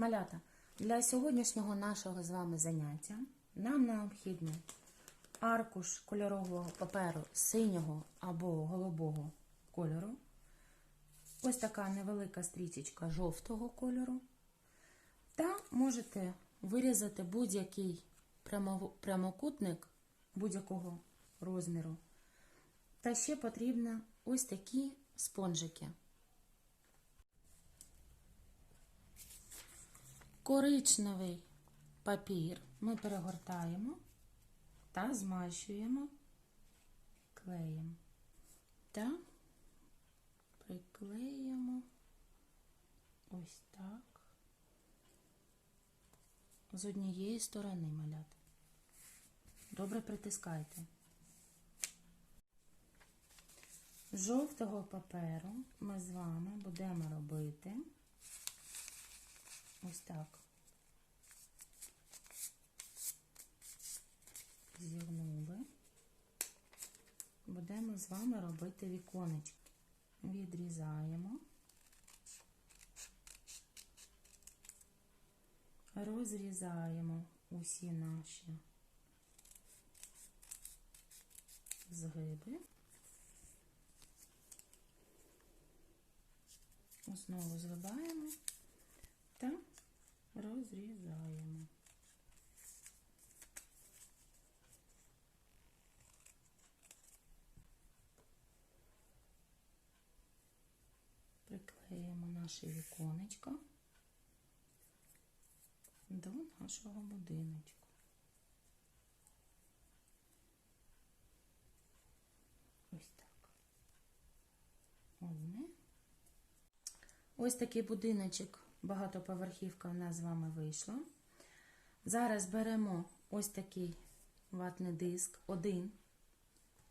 Малята, для сьогоднішнього нашого з вами заняття нам необхідно аркуш кольорового паперу синього або голубого кольору. Ось така невелика стрічечка жовтого кольору. Та можете вирізати будь-який прямокутник будь-якого розміру. Та ще потрібно ось такі спонжики. Коричневий папір ми перегортаємо та змащуємо клеєм. Та приклеїмо ось так з однієї сторони маляти. Добре притискайте. З жовтого паперу ми з вами будемо робити ось так. Зігнули. Будемо з вами робити віконечки. Відрізаємо. Розрізаємо усі наші згиби. Знову згибаємо та розрізаємо. Приклеїмо наше віконечко до нашого будиночку. Ось так. Одне. Ось такий будиночок, багатоповерхівка в нас з вами вийшла. Зараз беремо ось такий ватний диск, один,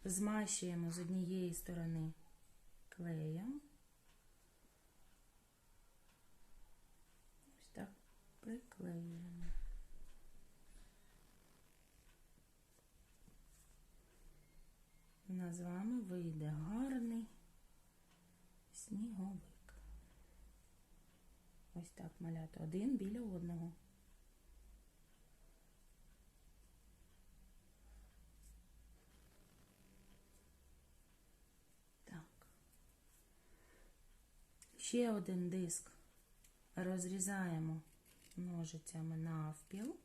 змащуємо з однієї сторони клеєм. Ось так приклеюємо. У нас з вами вийде гарний сніговик. Ось так маляти один біля одного. Так. Ще один диск розрізаємо ножицями навпіл.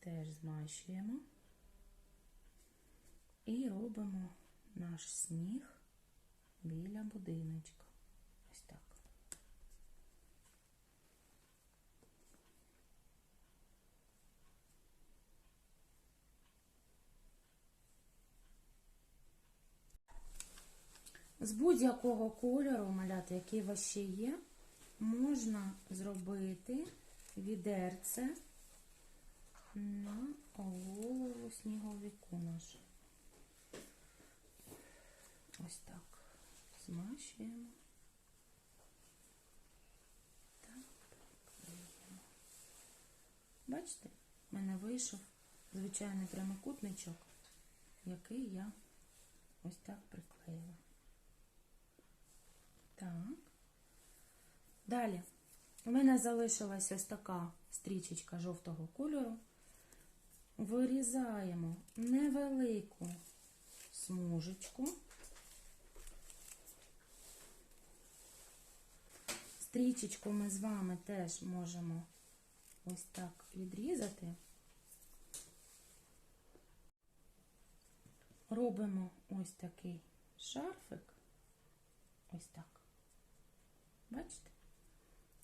Теж змащуємо. І робимо наш сніг біля будиночка. Ось так. З будь-якого кольору маляти, який у вас ще є, можна зробити відерце на голову сніговику наш. Ось так. Змащуємо. Так. Бачите, в мене вийшов звичайний прямокутничок, який я ось так приклеїла. Так. Далі. У мене залишилась ось така стрічечка жовтого кольору. Вирізаємо невелику смужечку. Стрічечку ми з вами теж можемо ось так відрізати. Робимо ось такий шарфик. Ось так. Бачите?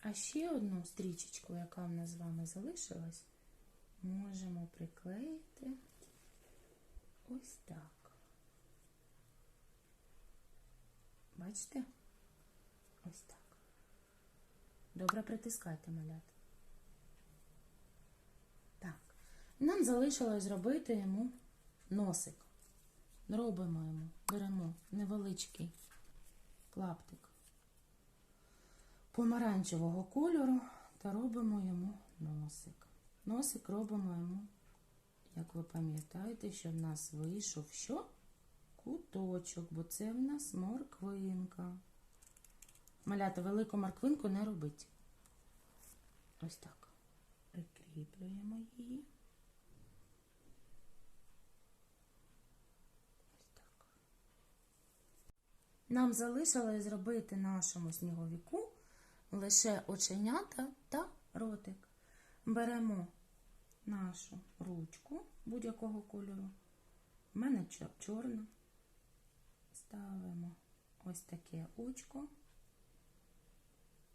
А ще одну стрічечку, яка в нас з вами залишилась, можемо приклеїти ось так. Бачите? Ось так. Добре притискайте малят. Так. Нам залишилось зробити йому носик. Робимо йому, беремо невеличкий клаптик помаранчевого кольору та робимо йому носик. Носик робимо йому, як ви пам'ятаєте, що в нас вийшов що? куточок, бо це в нас морквинка. Малята, велику морквинку не робить. Ось так. Прикріплюємо її. Ось так. Нам залишилось зробити нашому сніговіку лише оченята та ротик. Беремо нашу ручку будь-якого кольору. У мене чор- чорна. Ставимо ось таке очко.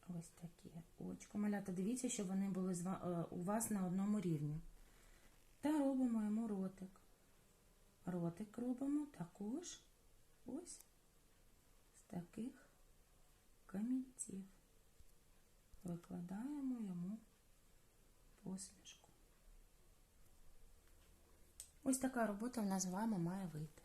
Ось таке очко. Малята, дивіться, щоб вони були е, у вас на одному рівні. Та робимо йому ротик. Ротик робимо також ось з таких камінців. Викладаємо йому посмішку. Ось така робота в нас з вами має вийти.